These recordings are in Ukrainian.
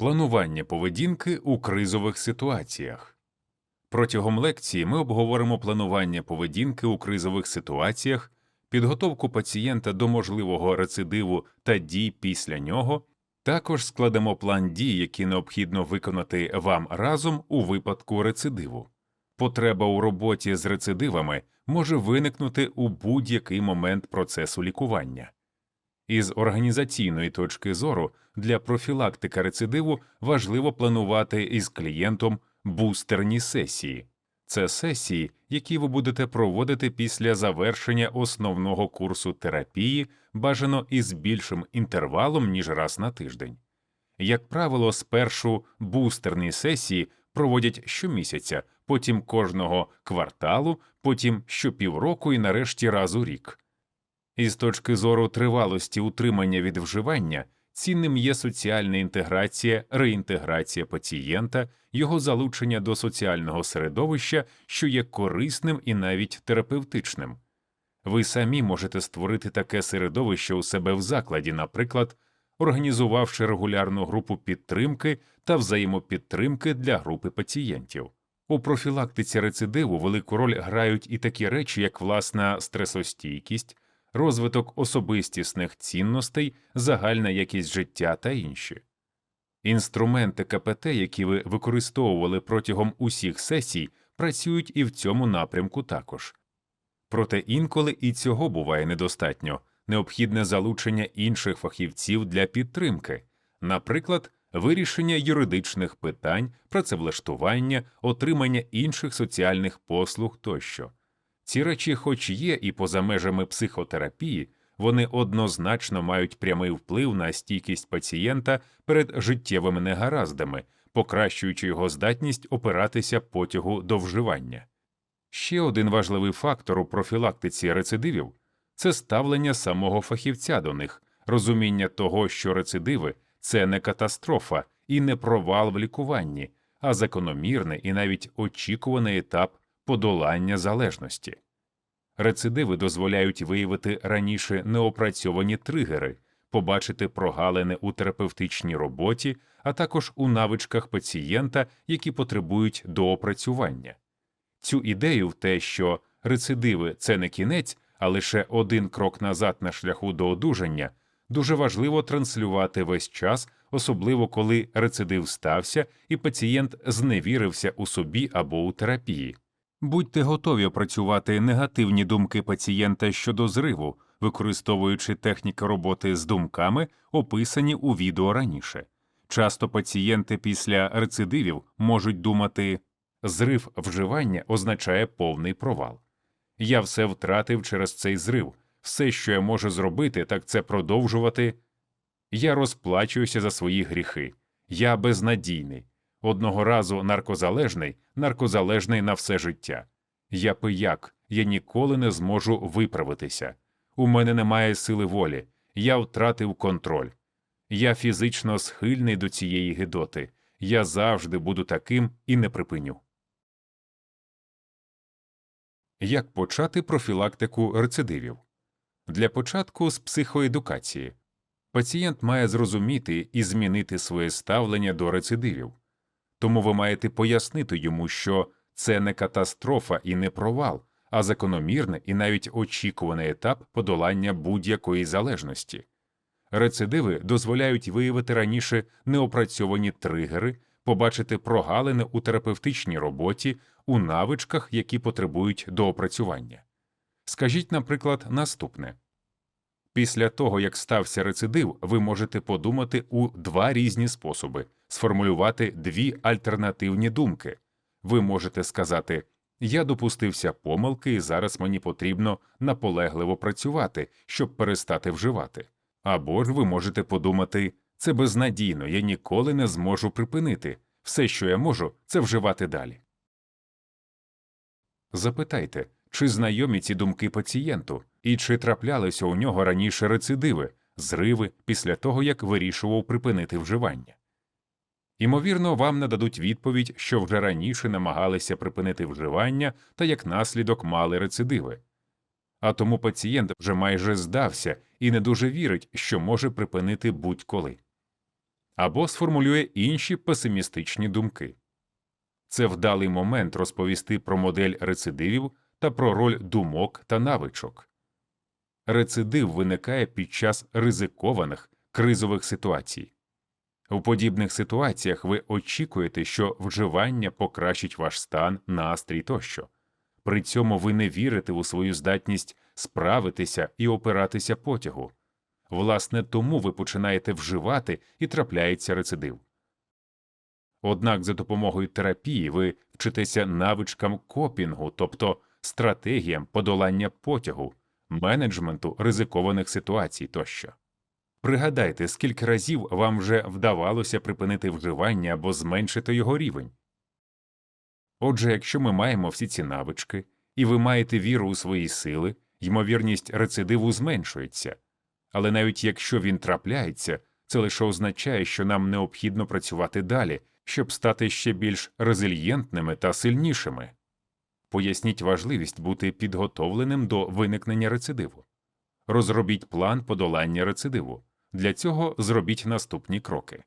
Планування поведінки у кризових ситуаціях. Протягом лекції ми обговоримо планування поведінки у кризових ситуаціях, підготовку пацієнта до можливого рецидиву та дій після нього. Також складемо план дій, які необхідно виконати вам разом у випадку рецидиву. Потреба у роботі з рецидивами може виникнути у будь-який момент процесу лікування. Із організаційної точки зору для профілактики рецидиву важливо планувати із клієнтом бустерні сесії. Це сесії, які ви будете проводити після завершення основного курсу терапії, бажано із більшим інтервалом, ніж раз на тиждень. Як правило, спершу бустерні сесії проводять щомісяця, потім кожного кварталу, потім щопівроку і нарешті раз у рік. Із точки зору тривалості утримання від вживання цінним є соціальна інтеграція, реінтеграція пацієнта, його залучення до соціального середовища, що є корисним і навіть терапевтичним. Ви самі можете створити таке середовище у себе в закладі, наприклад, організувавши регулярну групу підтримки та взаємопідтримки для групи пацієнтів. У профілактиці рецидиву велику роль грають і такі речі, як власна стресостійкість, розвиток особистісних цінностей, загальна якість життя та інші. Інструменти КПТ, які ви використовували протягом усіх сесій, працюють і в цьому напрямку також. Проте інколи і цього буває недостатньо необхідне залучення інших фахівців для підтримки, наприклад, вирішення юридичних питань, працевлаштування, отримання інших соціальних послуг тощо. Ці речі, хоч є і поза межами психотерапії, вони однозначно мають прямий вплив на стійкість пацієнта перед життєвими негараздами, покращуючи його здатність опиратися потягу до вживання. Ще один важливий фактор у профілактиці рецидивів це ставлення самого фахівця до них, розуміння того, що рецидиви це не катастрофа і не провал в лікуванні, а закономірний і навіть очікуваний етап подолання залежності. Рецидиви дозволяють виявити раніше неопрацьовані тригери, побачити прогалини у терапевтичній роботі, а також у навичках пацієнта, які потребують доопрацювання. Цю ідею в те, що рецидиви це не кінець, а лише один крок назад на шляху до одужання, дуже важливо транслювати весь час, особливо коли рецидив стався і пацієнт зневірився у собі або у терапії. Будьте готові опрацювати негативні думки пацієнта щодо зриву, використовуючи техніки роботи з думками, описані у відео раніше. Часто пацієнти після рецидивів можуть думати зрив вживання означає повний провал. Я все втратив через цей зрив. Все, що я можу зробити, так це продовжувати. Я розплачуюся за свої гріхи. Я безнадійний. Одного разу наркозалежний, наркозалежний на все життя. Я пияк, я ніколи не зможу виправитися. У мене немає сили волі, я втратив контроль. Я фізично схильний до цієї гидоти. Я завжди буду таким і не припиню. Як почати профілактику рецидивів? Для початку з психоедукації. Пацієнт має зрозуміти і змінити своє ставлення до рецидивів. Тому ви маєте пояснити йому, що це не катастрофа і не провал, а закономірний і навіть очікуваний етап подолання будь-якої залежності. Рецидиви дозволяють виявити раніше неопрацьовані тригери, побачити прогалини у терапевтичній роботі, у навичках, які потребують доопрацювання. Скажіть, наприклад, наступне після того, як стався рецидив, ви можете подумати у два різні способи сформулювати дві альтернативні думки. Ви можете сказати Я допустився помилки, і зараз мені потрібно наполегливо працювати, щоб перестати вживати. Або ж ви можете подумати це безнадійно, я ніколи не зможу припинити. Все, що я можу, це вживати далі. Запитайте, чи знайомі ці думки пацієнту, і чи траплялися у нього раніше рецидиви, зриви після того, як вирішував припинити вживання. Ймовірно, вам нададуть відповідь, що вже раніше намагалися припинити вживання та як наслідок мали рецидиви. А тому пацієнт вже майже здався і не дуже вірить, що може припинити будь-коли. або сформулює інші песимістичні думки. Це вдалий момент розповісти про модель рецидивів та про роль думок та навичок. Рецидив виникає під час ризикованих кризових ситуацій. У подібних ситуаціях ви очікуєте, що вживання покращить ваш стан, настрій тощо. При цьому ви не вірите у свою здатність справитися і опиратися потягу. Власне, тому ви починаєте вживати і трапляється рецидив. Однак за допомогою терапії ви вчитеся навичкам копінгу, тобто стратегіям подолання потягу, менеджменту ризикованих ситуацій тощо. Пригадайте, скільки разів вам вже вдавалося припинити вживання або зменшити його рівень. Отже, якщо ми маємо всі ці навички, і ви маєте віру у свої сили, ймовірність рецидиву зменшується. Але навіть якщо він трапляється, це лише означає, що нам необхідно працювати далі, щоб стати ще більш резильєнтними та сильнішими. Поясніть важливість бути підготовленим до виникнення рецидиву. Розробіть план подолання рецидиву. Для цього зробіть наступні кроки.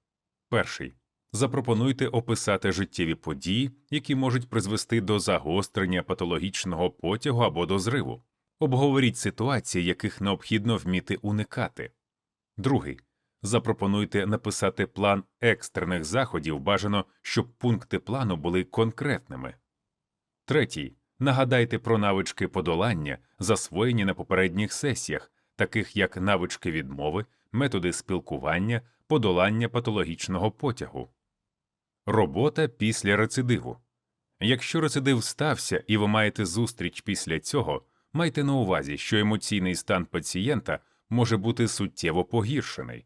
Перший. Запропонуйте описати життєві події, які можуть призвести до загострення патологічного потягу або до зриву. Обговоріть ситуації, яких необхідно вміти уникати. Другий. Запропонуйте написати план екстрених заходів, бажано, щоб пункти плану були конкретними. Третій. Нагадайте про навички подолання, засвоєні на попередніх сесіях, таких як навички відмови, методи спілкування, подолання патологічного потягу. Робота після рецидиву. Якщо рецидив стався і ви маєте зустріч після цього, майте на увазі, що емоційний стан пацієнта може бути суттєво погіршений.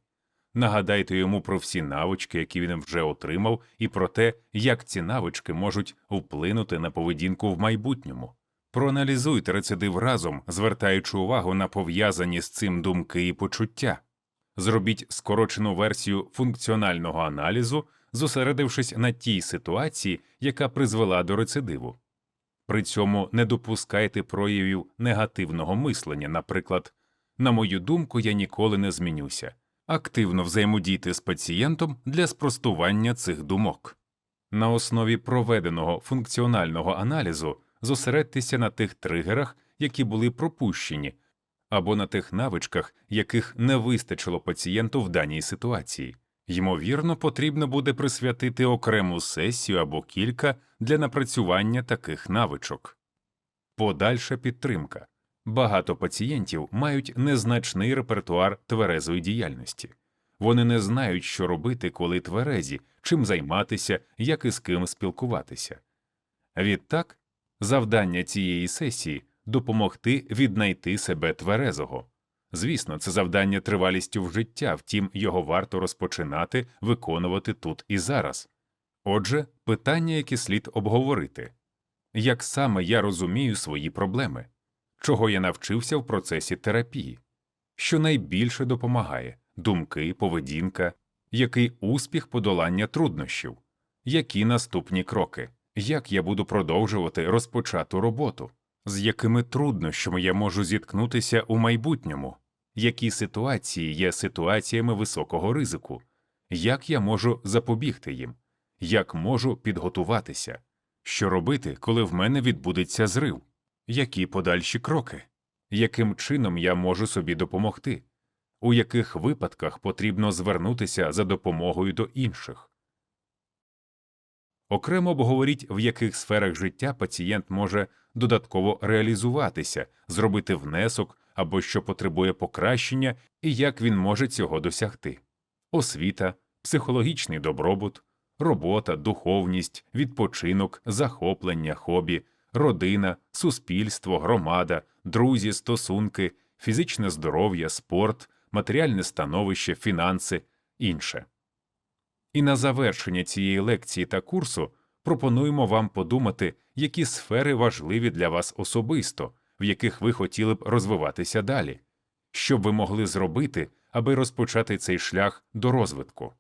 Нагадайте йому про всі навички, які він вже отримав, і про те, як ці навички можуть вплинути на поведінку в майбутньому. Проаналізуйте рецидив разом, звертаючи увагу на пов'язані з цим думки і почуття. Зробіть скорочену версію функціонального аналізу, зосередившись на тій ситуації, яка призвела до рецидиву. При цьому не допускайте проявів негативного мислення, наприклад, на мою думку, я ніколи не змінюся. Активно взаємодійте з пацієнтом для спростування цих думок. На основі проведеного функціонального аналізу зосередьтеся на тих тригерах, які були пропущені, або на тих навичках, яких не вистачило пацієнту в даній ситуації. Ймовірно, потрібно буде присвятити окрему сесію або кілька для напрацювання таких навичок. Подальша підтримка. Багато пацієнтів мають незначний репертуар тверезої діяльності. Вони не знають, що робити, коли тверезі, чим займатися, як і з ким спілкуватися. Відтак, завдання цієї сесії допомогти віднайти себе тверезого. Звісно, це завдання тривалістю в життя, втім його варто розпочинати виконувати тут і зараз. Отже, питання, які слід обговорити. Як саме я розумію свої проблеми, чого я навчився в процесі терапії, що найбільше допомагає? Думки, поведінка, який успіх подолання труднощів, які наступні кроки, як я буду продовжувати розпочату роботу, з якими труднощами я можу зіткнутися у майбутньому? Які ситуації є ситуаціями високого ризику, як я можу запобігти їм, як можу підготуватися, що робити, коли в мене відбудеться зрив, які подальші кроки, яким чином я можу собі допомогти, у яких випадках потрібно звернутися за допомогою до інших. Окремо обговоріть, в яких сферах життя пацієнт може додатково реалізуватися, зробити внесок або що потребує покращення і як він може цього досягти освіта, психологічний добробут, робота, духовність, відпочинок, захоплення, хобі, родина, суспільство, громада, друзі, стосунки, фізичне здоров'я, спорт, матеріальне становище, фінанси, інше. І на завершення цієї лекції та курсу пропонуємо вам подумати, які сфери важливі для вас особисто, в яких ви хотіли б розвиватися далі, що б ви могли зробити, аби розпочати цей шлях до розвитку.